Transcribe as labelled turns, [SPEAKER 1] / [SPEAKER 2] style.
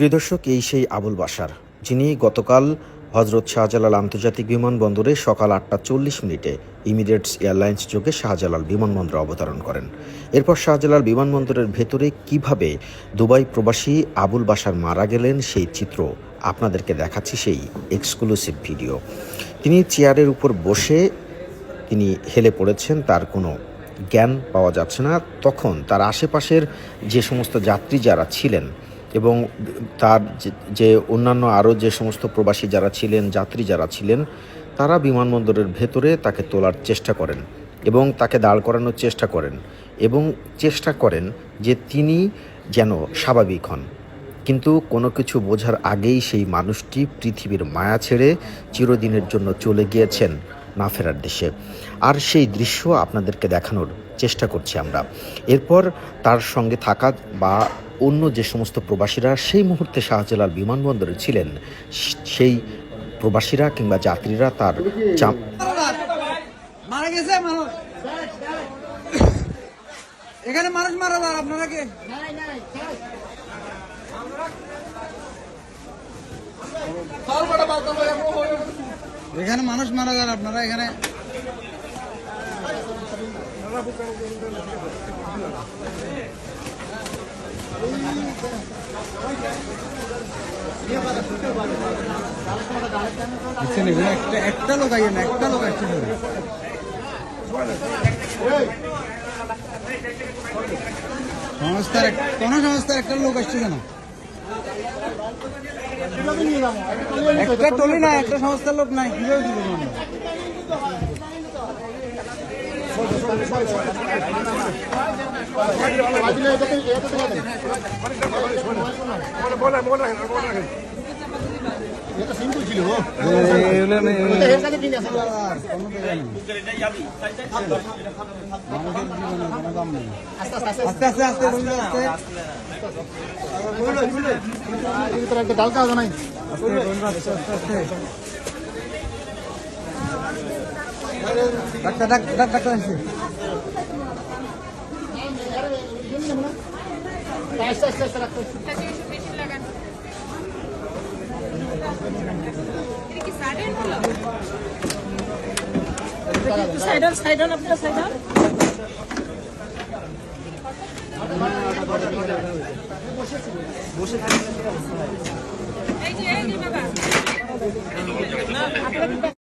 [SPEAKER 1] প্রিয় দর্শক, এই সেই আবুল বাসার যিনি গতকাল হজরত শাহজালাল আন্তর্জাতিক বিমানবন্দরে সকাল আটটা চল্লিশ মিনিটে ইমিরেটস এয়ারলাইন্স যোগে শাহজালাল বিমানবন্দরে অবতরণ করেন। এরপর শাহজালাল বিমানবন্দরের ভেতরে কীভাবে দুবাই প্রবাসী আবুল বাসার মারা গেলেন, সেই চিত্র আপনাদেরকে দেখাচ্ছি, সেই এক্সক্লুসিভ ভিডিও তিনি চেয়ারের উপর বসে তিনি হেলে পড়েছেন, তার কোনো জ্ঞান পাওয়া যাচ্ছে না। তখন তার আশেপাশের যে সমস্ত যাত্রী যারা ছিলেন এবং তার যে- অন্যান্য আরও যে সমস্ত প্রবাসী যারা ছিলেন, যাত্রী যারা ছিলেন, তারা বিমানবন্দরের ভেতরে তাকে তোলার চেষ্টা করেন এবং তাকে দাঁড় করানোর চেষ্টা করেন এবং চেষ্টা করেন যে তিনি যেন স্বাভাবিক হন। কিন্তু কোনো কিছু বোঝার আগেই সেই মানুষটি পৃথিবীর মায়া ছেড়ে চিরদিনের জন্য চলে গিয়েছেন। না ফেরার দেশে। আর সেই দৃশ্য আপনাদেরকে দেখানোর চেষ্টা করছি আমরা। এরপর তার সঙ্গে থাকা বা অন্য যে সমস্ত প্রবাসীরা সেই মুহূর্তে শাহজালাল বিমানবন্দরে ছিলেন সেই প্রবাসীরা কিংবা যাত্রীরা তার চাপ
[SPEAKER 2] মারা গেছে মানুষ। এখানে মানুষ মারা যান আপনারা কে? এখানে মানুষ মারা যান আপনারা এখানে একটা একটা লোক আইয়ে না, একটা লোক আসছে সংস্থার কোন সংস্থার একটা লোক আসছে কেন? একটা টলি না একটা সংস্থার লোক নাই। আস্তে আস্তে
[SPEAKER 3] ডালকা জানাই
[SPEAKER 2] ডাক্তার ডাক্তার ডাক্তার আসছে
[SPEAKER 3] আস্তে আস্তে আস্তে রাখতে
[SPEAKER 4] সাইডন সাইডন আপনারা সাইডন এই যে এই বাবা।